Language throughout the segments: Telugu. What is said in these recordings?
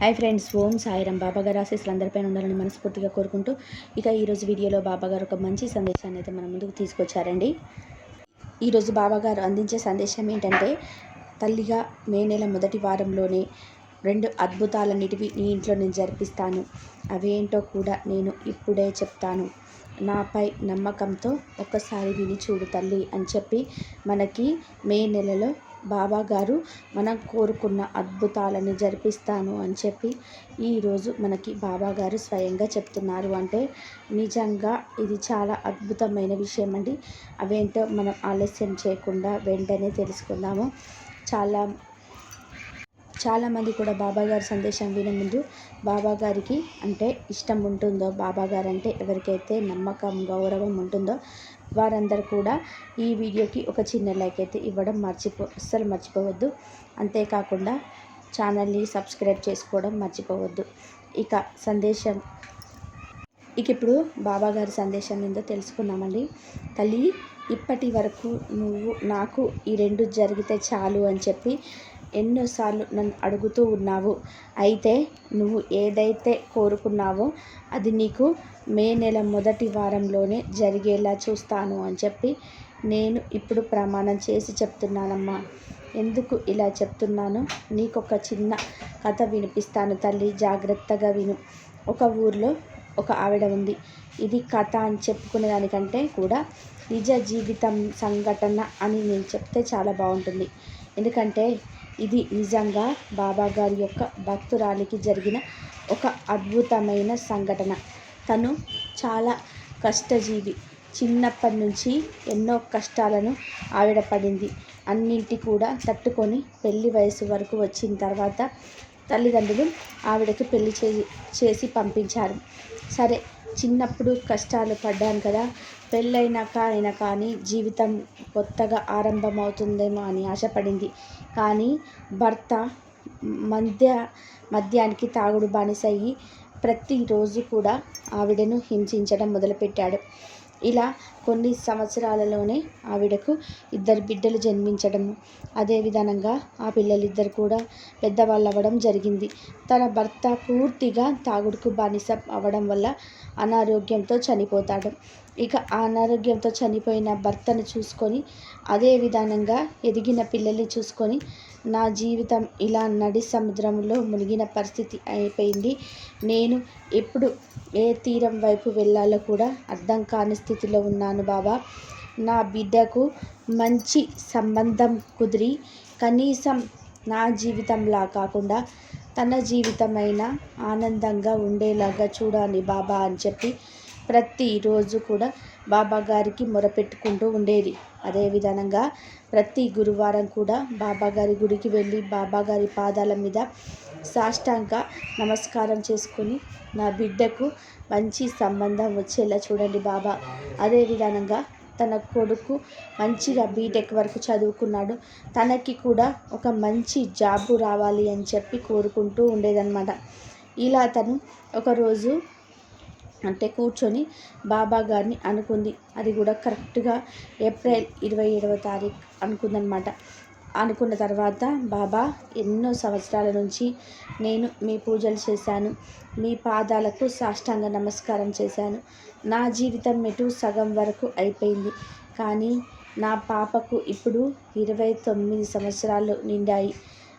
హాయ్ ఫ్రెండ్స్ ఓం సాయిరామ్. బాబాగారు ఆశీస్సులు అందరిపైన ఉండాలని మనస్ఫూర్తిగా కోరుకుంటూ ఇక ఈరోజు వీడియోలో బాబాగారు ఒక మంచి సందేశాన్ని అయితే మన ముందుకు తీసుకొచ్చారండి. ఈరోజు బాబాగారు అందించే సందేశం ఏంటంటే తల్లిగా మే నెల మొదటి వారంలోనే రెండు అద్భుతాలన్నిటివి నీ ఇంట్లో నేను జరిపిస్తాను. అవేంటో కూడా నేను ఇప్పుడే చెప్తాను. నాపై నమ్మకంతో ఒక్కసారి విని చూడు తల్లి అని చెప్పి మనకి మే నెలలో బాబా గారు మనం కోరుకున్న అద్భుతాలని జరిపిస్తాను అని చెప్పి ఈరోజు మనకి బాబా గారు స్వయంగా చెప్తున్నారు. అంటే నిజంగా ఇది చాలా అద్భుతమైన విషయం అండి. అవేంటో మనం ఆలస్యం చేయకుండా వెంటనే తెలుసుకుందాము. చాలా చాలామంది కూడా బాబాగారి సందేశం వినే ముందు బాబాగారికి అంటే ఇష్టం ఉంటుందో బాబాగారు అంటే ఎవరికైతే నమ్మకం గౌరవం ఉంటుందో వారందరూ కూడా ఈ వీడియోకి ఒక చిన్న లైక్ అయితే ఇవ్వడం మర్చిపో అస్సలు మర్చిపోవద్దు. అంతేకాకుండా ఛానల్ని సబ్స్క్రైబ్ చేసుకోవడం మర్చిపోవద్దు. ఇక సందేశం. ఇక ఇప్పుడు బాబాగారి సందేశం ఏందో తెలుసుకున్నామండి తల్లి ఇప్పటి వరకు నువ్వు నాకు ఈ రెండు జరిగితే చాలు అని చెప్పి ఎన్నోసార్లు నన్ను అడుగుతూ ఉన్నావు. అయితే నువ్వు ఏదైతే కోరుకున్నావో అది నీకు మే నెల మొదటి వారంలోనే జరిగేలా చూస్తాను అని చెప్పి నేను ఇప్పుడు ప్రమాణం చేసి చెప్తున్నానమ్మా. ఎందుకు ఇలా చెప్తున్నాను? నీకు ఒక చిన్న కథ వినిపిస్తాను తల్లి జాగ్రత్తగా విను. ఒక ఊర్లో ఒక ఆవిడ ఉంది. ఇది కథ అని చెప్పుకునే దానికంటే కూడా నిజ జీవితం సంఘటన అని నేను చెప్తే చాలా బాగుంటుంది. ఎందుకంటే ఇది నిజంగా బాబా గారి యొక్క భక్తురాలికి జరిగిన ఒక అద్భుతమైన సంఘటన. తను చాలా కష్టజీవి. చిన్నప్పటి నుంచి ఎన్నో కష్టాలను ఆవిడ పడింది. అన్నింటి కూడా తట్టుకొని పెళ్ళి వయసు వరకు వచ్చిన తర్వాత తల్లిదండ్రులు ఆవిడకి పెళ్ళి చేసి చేసి పంపించారు. సరే చిన్నప్పుడు కష్టాలు పడ్డాను కదా పెళ్ళైనాక అయినా కానీ జీవితం కొత్తగా ఆరంభమవుతుందేమో అని ఆశపడింది. కానీ భర్త మద్య మద్యానికి తాగుడు బానిసయ్యి ప్రతిరోజు కూడా ఆవిడను హింసించడం మొదలుపెట్టాడు. ఇలా కొన్ని సంవత్సరాలలోనే ఆవిడకు ఇద్దరు బిడ్డలు జన్మించడము అదే విధానంగా ఆ పిల్లలిద్దరు కూడా పెద్దవాళ్ళు అవ్వడం జరిగింది. తన భర్త పూర్తిగా తాగుడుకు బానిస అవ్వడం వల్ల అనారోగ్యంతో చనిపోతాడు. ఇక ఆ అనారోగ్యంతో చనిపోయిన భర్తను చూసుకొని అదే విధానంగా ఎదిగిన పిల్లల్ని చూసుకొని నా జీవితం ఇలా నడి సముద్రంలో మునిగిన పరిస్థితి అయిపోయింది. నేను ఎప్పుడు ఏ తీరం వైపు వెళ్ళాలో కూడా అర్థం కాని స్థితిలో ఉన్నాను బాబా. నా బిడ్డకు మంచి సంబంధం కుదిరి కనీసం నా జీవితంలా కాకుండా తన జీవితమైన ఆనందంగా ఉండేలాగా చూడాలి బాబా అని చెప్పి ప్రతిరోజు కూడా బాబా గారికి మొరపెట్టుకుంటూ ఉండేది. అదే విధంగా ప్రతి గురువారం కూడా బాబా గారి గుడికి వెళ్ళి బాబా గారి పాదాల మీద సాష్టాంగ నమస్కారం చేసుకొని నా బిడ్డకు మంచి సంబంధం వచ్చేలా చూడండి బాబా. అదే విధంగా తన కొడుకు మంచిగా బీటెక్ వరకు చదువుకున్నాడు. తనకి కూడా ఒక మంచి జాబు రావాలి అని చెప్పి కోరుకుంటూ ఉండేదన్నమాట. ఇలా తను ఒకరోజు అంటే కూర్చొని బాబా గారిని అనుకుంది. అది కూడా కరెక్ట్గా ఏప్రిల్ ఇరవై ఏడవ తారీఖు అనుకుందనమాట అనుకున్న తర్వాత బాబా ఎన్నో సంవత్సరాల నుంచి నేను మీ పూజలు చేశాను. మీ పాదాలకు సాష్టాంగ నమస్కారం చేశాను. నా జీవితం మెటు సగం వరకు అయిపోయింది. కానీ నా పాపకు ఇప్పుడు ఇరవై తొమ్మిది సంవత్సరాలు నిండాయి.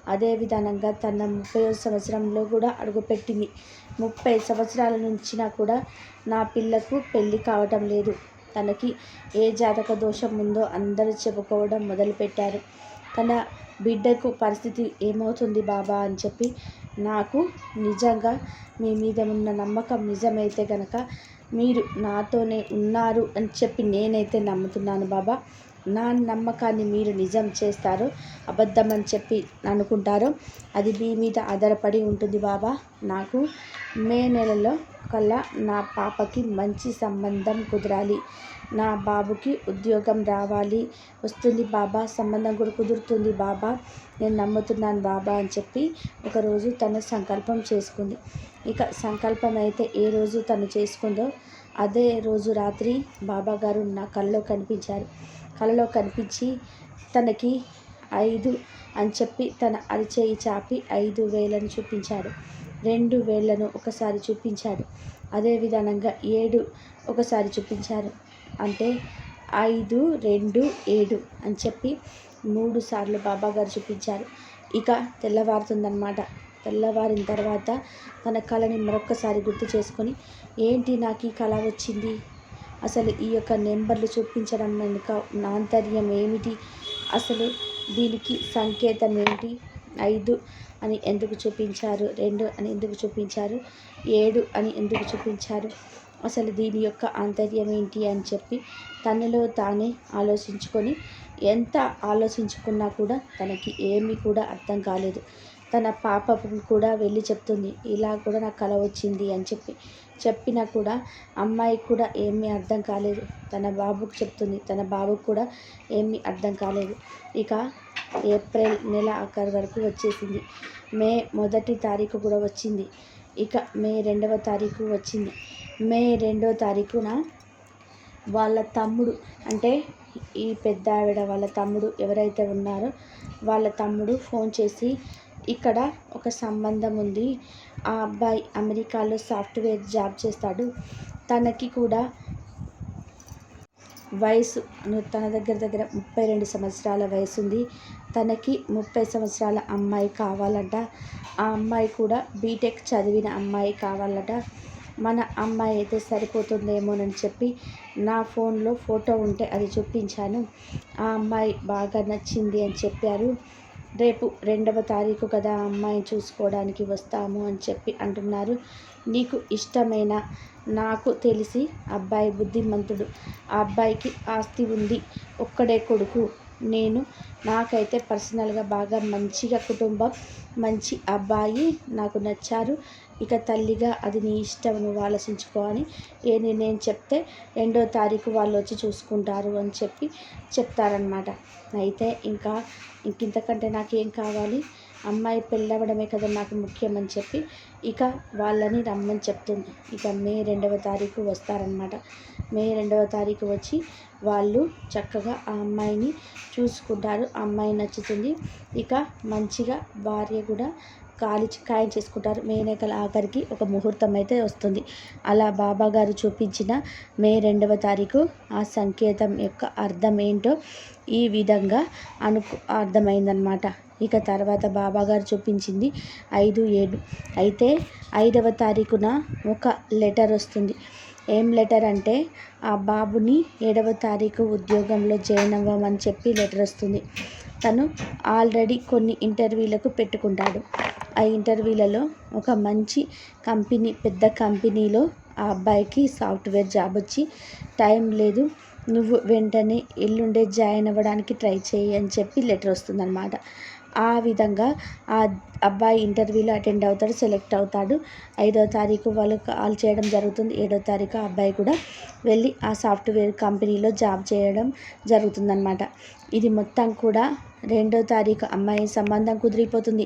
అదే విధానంగా తన ముప్పై సంవత్సరంలో కూడా అడుగుపెట్టింది. ముప్పై సంవత్సరాల నుంచినా కూడా నా పిల్లకు పెళ్ళి కావటం లేదు. తనకి ఏ జాతక దోషం ఉందో అందరూ చెప్పుకోవడం మొదలుపెట్టారు. తన బిడ్డకు పరిస్థితి ఏమవుతుంది బాబా అని చెప్పి నాకు నిజంగా మీ మీద ఉన్న నమ్మకం నిజమైతే కనుక మీరు నాతోనే ఉన్నారు అని చెప్పి నేనైతే నమ్ముతున్నాను బాబా. నా నమ్మకాన్ని మీరు నిజం చేస్తారు అబద్ధం అని చెప్పి అనుకుంటారు. అది మీ మీద ఆధారపడి ఉంటుంది బాబా. నాకు మే నెలలో కల్లా నా పాపకి మంచి సంబంధం కుదరాలి. నా బాబుకి ఉద్యోగం రావాలి. వస్తుంది బాబా. సంబంధం కూడా కుదురుతుంది బాబా. నేను నమ్ముతున్నాను బాబా అని చెప్పి ఒకరోజు తను సంకల్పం చేసుకుంది. ఇక సంకల్పం అయితే ఏ రోజు తను చేసుకుందో అదే రోజు రాత్రి బాబాగారు నా కల్లో కనిపించారు. కలలో కనిపించి తనకి ఐదు అని చెప్పి తన అరిచేయి చాపి ఐదు వేలను చూపించాడు. రెండు వేళ్ళను ఒకసారి చూపించాడు. అదే విధానంగా ఏడు ఒకసారి చూపించారు. అంటే ఐదు రెండు ఏడు అని చెప్పి మూడు సార్లు బాబాగారు చూపించారు. ఇక తెల్లవారుతుందన్నమాట. తెల్లవారిన తర్వాత తన కళని మరొక్కసారి గుర్తు చేసుకొని ఏంటి నాకు ఈ కళ వచ్చింది? అసలు ఈ యొక్క నెంబర్లు చూపించడం వెనుక ఆంతర్యం ఏమిటి? అసలు దీనికి సంకేతం ఏమిటి? ఐదు అని ఎందుకు చూపించారు? రెండు అని ఎందుకు చూపించారు? ఏడు అని ఎందుకు చూపించారు? అసలు దీని యొక్క ఆంతర్యం ఏంటి? అని చెప్పి తనలో తానే ఆలోచించుకొని ఎంత ఆలోచించుకున్నా కూడా తనకి ఏమీ కూడా అర్థం కాలేదు. తన పాపకు కూడా వెళ్ళి చెప్తుంది ఇలా కూడా నాకు కల వచ్చింది అని చెప్పి. చెప్పినా కూడా అమ్మాయికి కూడా ఏమీ అర్థం కాలేదు. తన బాబుకు చెప్తుంది తన బాబుకు కూడా ఏమీ అర్థం కాలేదు. ఇక ఏప్రిల్ నెల ఆఖరి వరకు వచ్చేసింది. మే మొదటి తారీఖు కూడా వచ్చింది. ఇక మే రెండవ తారీఖు వచ్చింది. మే రెండవ తారీఖున వాళ్ళ తమ్ముడు అంటే ఈ పెద్ద ఆవిడ వాళ్ళ తమ్ముడు ఎవరైతే ఉన్నారో వాళ్ళ తమ్ముడు ఫోన్ చేసి ఇక్కడ ఒక సంబంధం ఉంది. ఆ అబ్బాయి అమెరికాలో సాఫ్ట్వేర్ జాబ్ చేస్తాడు. తనకి కూడా వయసు తన దగ్గర దగ్గర ముప్పై రెండు సంవత్సరాల వయసు ఉంది తనకి ముప్పై సంవత్సరాల అమ్మాయి కావాలంట. ఆ అమ్మాయి కూడా బీటెక్ చదివిన అమ్మాయి కావాలట. మన అమ్మాయి అయితే సరిపోతుందేమోనని చెప్పి నా ఫోన్లో ఫోటో ఉంటే అది చూపించాను. ఆ అమ్మాయి బాగా నచ్చింది అని చెప్పారు. రేపు రెండవ తారీఖు కదా అమ్మాయిని చూసుకోవడానికి వస్తాము అని చెప్పి అంటున్నారు. నీకు ఇష్టమైన? నాకు తెలిసి అబ్బాయి బుద్ధిమంతుడు. ఆ అబ్బాయికి ఆస్తి ఉంది. ఒక్కడే కొడుకు. నేను నాకైతే పర్సనల్గా బాగా మంచిగా కుటుంబం మంచి అబ్బాయి నాకు నచ్చారు. ఇక తల్లిగా అది నీ ఇష్టం నువ్వు ఆలోచించుకో అని ఏ నేను చెప్తే రెండో తారీఖు వాళ్ళు వచ్చి చూసుకుంటారు అని చెప్పి చెప్తారనమాట అయితే ఇంకా ఇంకింతకంటే నాకేం కావాలి? అమ్మాయి పెళ్ళవడమే కదా నాకు ముఖ్యమని చెప్పి ఇక వాళ్ళని రమ్మని చెప్తుంది. ఇక మే రెండవ తారీఖు వస్తారనమాట మే రెండవ తారీఖు వచ్చి వాళ్ళు చక్కగా ఆ అమ్మాయిని చూసుకుంటారు. ఆ అమ్మాయి నచ్చుతుంది. ఇక మంచిగా భార్య కూడా కాలి ఖాయం చేసుకుంటారు. మేనేకల ఆఖరికి ఒక ముహూర్తం అయితే వస్తుంది. అలా బాబా గారు చూపించిన మే రెండవ తారీఖు ఆ సంకేతం యొక్క అర్థం ఏంటో ఈ విధంగా అనుకు అర్థమైందనమాట ఇక తర్వాత బాబాగారు చూపించింది ఐదు ఏడు. అయితే ఐదవ తారీఖున ఒక లెటర్ వస్తుంది. ఏం లెటర్ అంటే ఆ బాబుని ఏడవ తారీఖు ఉద్యోగంలో జాయిన్ అవ్వమని చెప్పి లెటర్ వస్తుంది. తను ఆల్రెడీ కొన్ని ఇంటర్వ్యూలకు పెట్టుకుంటాడు. ఆ ఇంటర్వ్యూలలో ఒక మంచి కంపెనీ పెద్ద కంపెనీలో ఆ అబ్బాయికి సాఫ్ట్వేర్ జాబ్ వచ్చి టైం లేదు నువ్వు వెంటనే ఎల్లుండే జాయిన్ అవ్వడానికి ట్రై చేయి అని చెప్పి లెటర్ వస్తుందన్నమాట. ఆ విధంగా ఆ అబ్బాయి ఇంటర్వ్యూలో అటెండ్ అవుతాడు సెలెక్ట్ అవుతాడు. ఐదో తారీఖు వాళ్ళు కాల్ చేయడం జరుగుతుంది. ఏడో తారీఖు అబ్బాయి కూడా వెళ్ళి ఆ సాఫ్ట్వేర్ కంపెనీలో జాబ్ చేయడం జరుగుతుందన్నమాట. ఇది మొత్తం కూడా రెండో తారీఖు అమ్మాయి సంబంధం కుదిరిపోతుంది.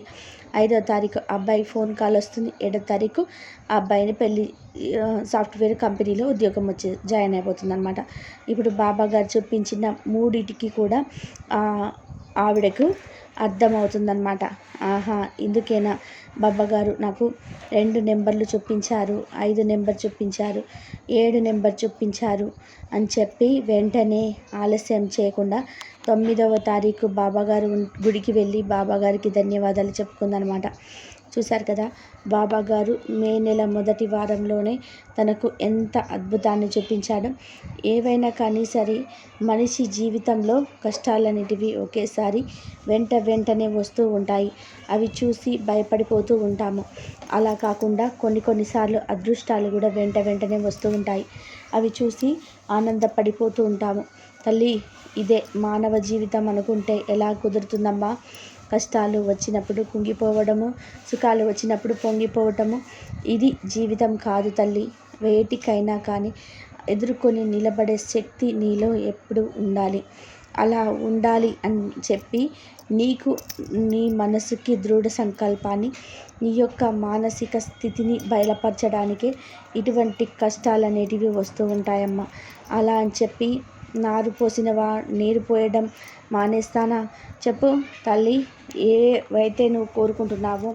ఐదో తారీఖు అబ్బాయి ఫోన్ కాల్ వస్తుంది. ఏడో తారీఖు ఆ అబ్బాయిని పెళ్ళి సాఫ్ట్వేర్ కంపెనీలో ఉద్యోగం వచ్చి జాయిన్ అయిపోతుంది అనమాట ఇప్పుడు బాబా గారు చూపించిన మూడింటికి కూడా ఆవిడకు అర్థమవుతుందన్నమాట. ఆహా ఇందుకేనా? బాబాగారు నాకు రెండు నెంబర్లు చూపించారు ఐదు నెంబర్ చూపించారు ఏడు నెంబర్ చూపించారు అని చెప్పి వెంటనే ఆలస్యం చేయకుండా తొమ్మిదవ తారీఖు బాబాగారు గుడికి వెళ్ళి బాబాగారికి ధన్యవాదాలు చెప్పుకుందనమాట చూశారు కదా? బాబా గారు మే నెల మొదటి వారంలోనే తనకు ఎంత అద్భుతాన్ని చూపించాడు. ఏవైనా కానీ సరే మనిషి జీవితంలో కష్టాలన్నిటివి ఒకేసారి వెంట వెంటనే వస్తూ ఉంటాయి. అవి చూసి భయపడిపోతూ ఉంటాము. అలా కాకుండా కొన్ని కొన్నిసార్లు అదృష్టాలు కూడా వెంట వెంటనే వస్తూ ఉంటాయి. అవి చూసి ఆనందపడిపోతూ ఉంటాము. తల్లి ఇదే మానవ జీవితం అనుకుంటే ఎలా కుదురుతుందమ్మా? కష్టాలు వచ్చినప్పుడు కుంగిపోవడము సుఖాలు వచ్చినప్పుడు పొంగిపోవటము. ఇది జీవితం కాదు తల్లి. వేటికైనా కానీ ఎదుర్కొని నిలబడే శక్తి నీలో ఎప్పుడు ఉండాలి. అలా ఉండాలి అని చెప్పి నీకు నీ మనసుకి దృఢ సంకల్పాన్ని నీ యొక్క మానసిక స్థితిని బయలుపరచడానికే ఇటువంటి కష్టాలు అనేటివి వస్తూ ఉంటాయమ్మా. అలా అని చెప్పి నారు పోసినవా నీరు పోయడం మానేస్తానా? చెప్పు తల్లి ఏవైతే నువ్వు కోరుకుంటున్నావో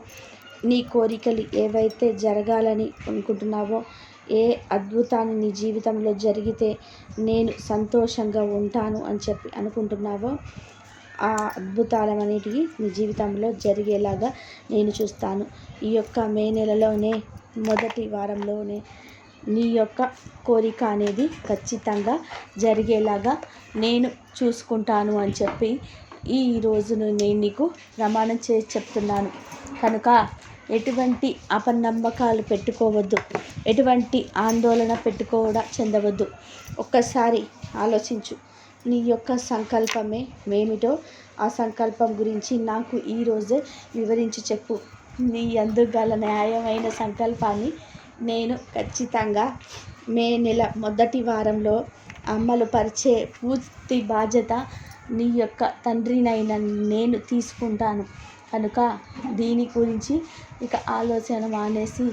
నీ కోరికలు ఏవైతే జరగాలని అనుకుంటున్నావో ఏ అద్భుతాన్ని నీ జీవితంలో జరిగితే నేను సంతోషంగా ఉంటాను అని చెప్పి అనుకుంటున్నావో ఆ అద్భుతాలన్నిటికీ నీ జీవితంలో జరిగేలాగా నేను చూస్తాను. ఈ యొక్క మే నెలలోనే మొదటి వారంలోనే నీ యొక్క కోరిక అనేది ఖచ్చితంగా జరిగేలాగా నేను చూసుకుంటాను అని చెప్పి ఈ రోజును నేను నీకు ప్రమాణం చేసి చెప్తున్నాను. కనుక ఎటువంటి అపనమ్మకాలు పెట్టుకోవద్దు. ఎటువంటి ఆందోళన పెట్టుకోవడం చెందవద్దు. ఒక్కసారి ఆలోచించు. నీ యొక్క సంకల్పమే ఏమిటో ఆ సంకల్పం గురించి నాకు ఈరోజే వివరించి చెప్పు. నీ అందుగల న్యాయమైన సంకల్పాన్ని నేను ఖచ్చితంగా మే నెల మొదటి వారంలో అమలు పరిచే పూర్తి బాధ్యత నీ యొక్క తండ్రినైన నేను తీసుకుంటాను. కనుక దీని గురించి ఇక ఆలోచన మానేసి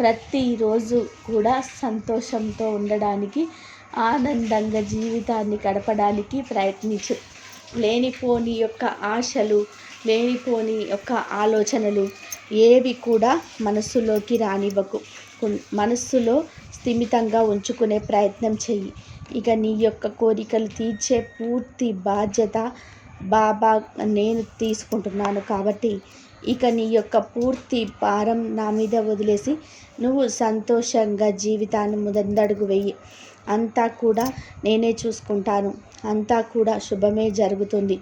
ప్రతిరోజు కూడా సంతోషంతో ఉండడానికి ఆనందంగా జీవితాన్ని గడపడానికి ప్రయత్నించు. లేనిపోని యొక్క ఆశలు లేనిపోని యొక్క ఆలోచనలు ఏవి కూడా మనసులోకి రానివ్వకు. మనస్సులో స్థిమితంగా ఉంచుకునే ప్రయత్నం చెయ్యి. ఇక నీ యొక్క కోరికలు తీర్చే పూర్తి బాధ్యత బాబా నేను తీసుకుంటున్నాను కాబట్టి ఇక నీ యొక్క పూర్తి భారం నా మీద వదిలేసి నువ్వు సంతోషంగా జీవితాన్ని ముందడుగు వెయ్యి అంతా కూడా నేనే చూసుకుంటాను. అంతా కూడా శుభమే జరుగుతుంది.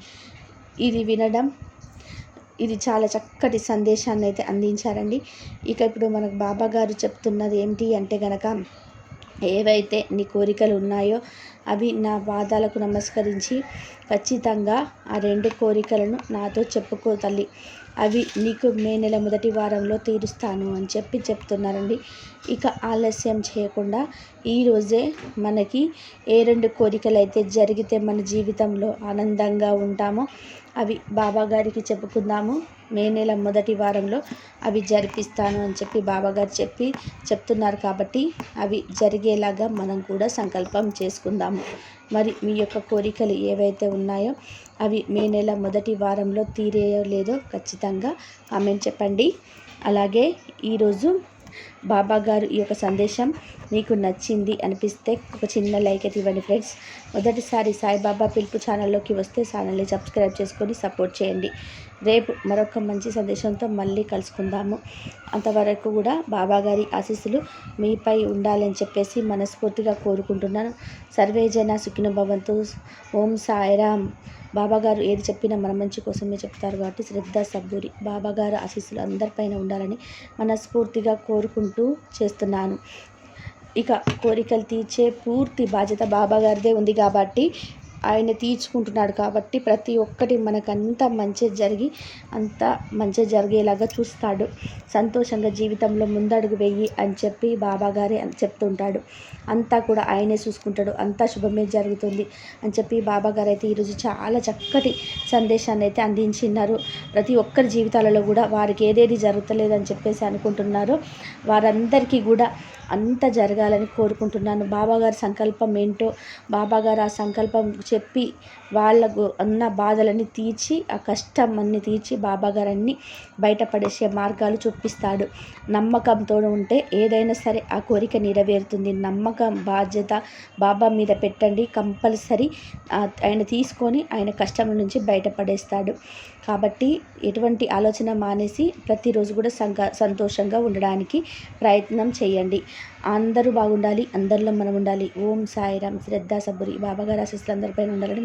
ఇది వినడం ఇది చాలా చక్కటి సందేశాన్ని అయితే అందించారండి. ఇక ఇప్పుడు మనకు బాబా గారు చెప్తున్నది ఏమిటి అంటే గనక ఏవైతే నీ కోరికలు ఉన్నాయో అవి నా పాదాలకు నమస్కరించి ఖచ్చితంగా ఆ రెండు కోరికలను నాతో చెప్పుకో తల్లి. అవి నీకు మే నెల మొదటి వారంలో తీరుస్తాను అని చెప్పి చెప్తున్నారండి. ఇక ఆలస్యం చేయకుండా ఈరోజే మనకి ఏ రెండు కోరికలు అయితే జరిగితే మన జీవితంలో ఆనందంగా ఉంటామో అవి బాబాగారికి చెప్పుకుందాము. మే నెల మొదటి వారంలో అవి జరిపిస్తాను అని చెప్పి బాబాగారు చెప్పి చెప్తున్నారు కాబట్టి అవి జరిగేలాగా మనం కూడా సంకల్పం చేసుకుందాము. మరి మీ యొక్క కోరికలు ఏవైతే ఉన్నాయో అవి మే నెల మొదటి వారంలో తీరేయో లేదో ఖచ్చితంగా. కామెంట్ చెప్పండి. అలాగే ఈరోజు బాబా గారు ఈ యొక్క సందేశం మీకు నచ్చింది అనిపిస్తే ఒక చిన్న లైక్ అయితే ఇవ్వండి ఫ్రెండ్స్. మొదటిసారి సాయిబాబా పిలుపు ఛానల్లోకి వస్తే ఛానల్ని సబ్స్క్రైబ్ చేసుకొని సపోర్ట్ చేయండి. రేపు మరొక మంచి సందేశంతో మళ్ళీ కలుసుకుందాము. అంతవరకు కూడా బాబాగారి ఆశీస్సులు మీపై ఉండాలని చెప్పేసి మనస్ఫూర్తిగా కోరుకుంటున్నాను. సర్వేజన సుఖిన భవంతు. ఓం సాయిరామ్. బాబాగారు ఏది చెప్పినా మన మంచి కోసమే చెప్తారు కాబట్టి శ్రద్ధ సబ్బూరి బాబాగారు ఆశీస్సులు అందరిపైన ఉండాలని మనస్ఫూర్తిగా కోరుకుంటూ చేస్తున్నాను. ఇక కోరికలు తీర్చే పూర్తి బాధ్యత బాబాగారిదే ఉంది కాబట్టి ఆయన తీర్చుకుంటున్నాడు కాబట్టి ప్రతి ఒక్కటి మనకంతా మంచి జరిగి అంతా మంచి జరిగేలాగా చూస్తాడు. సంతోషంగా జీవితంలో ముందడుగు వెయ్యి అని చెప్పి బాబాగారే అని చెప్తుంటాడు. అంతా కూడా ఆయనే చూసుకుంటాడు. అంతా శుభమే జరుగుతుంది అని చెప్పి బాబాగారు అయితే ఈరోజు చాలా చక్కటి సందేశాన్ని అయితే అందించినారు. ప్రతి ఒక్కరి జీవితాలలో కూడా వారికి ఏదేది జరుగుతలేదని చెప్పేసి అనుకుంటున్నారో. వారందరికీ కూడా అంత జరగాలని కోరుకుంటున్నాను. బాబాగారి సంకల్పం ఏంటో బాబాగారు ఆ సంకల్పం చెప్పి వాళ్ళకు ఉన్న బాధలన్నీ తీర్చి ఆ కష్టం అన్ని తీర్చి బాబాగారన్ని బయటపడేసే మార్గాలు చూపిస్తాడు. నమ్మకంతో ఉంటే ఏదైనా సరే ఆ కోరిక నెరవేరుతుంది. నమ్మకం బాధ్యత బాబా మీద పెట్టండి. కంపల్సరీ ఆయన తీసుకొని ఆయన కష్టం నుంచి బయటపడేస్తాడు. కాబట్టి ఎటువంటి ఆలోచన మానేసి ప్రతిరోజు కూడా సంక సంతోషంగా ఉండడానికి ప్రయత్నం చేయండి. అందరూ బాగుండాలి. అందరిలో మనం ఉండాలి. ఓం సాయిరామ్. శ్రద్ధ సబ్బురి బాబాగారు ఆశిస్తులు అందరిపైన ఉండాలని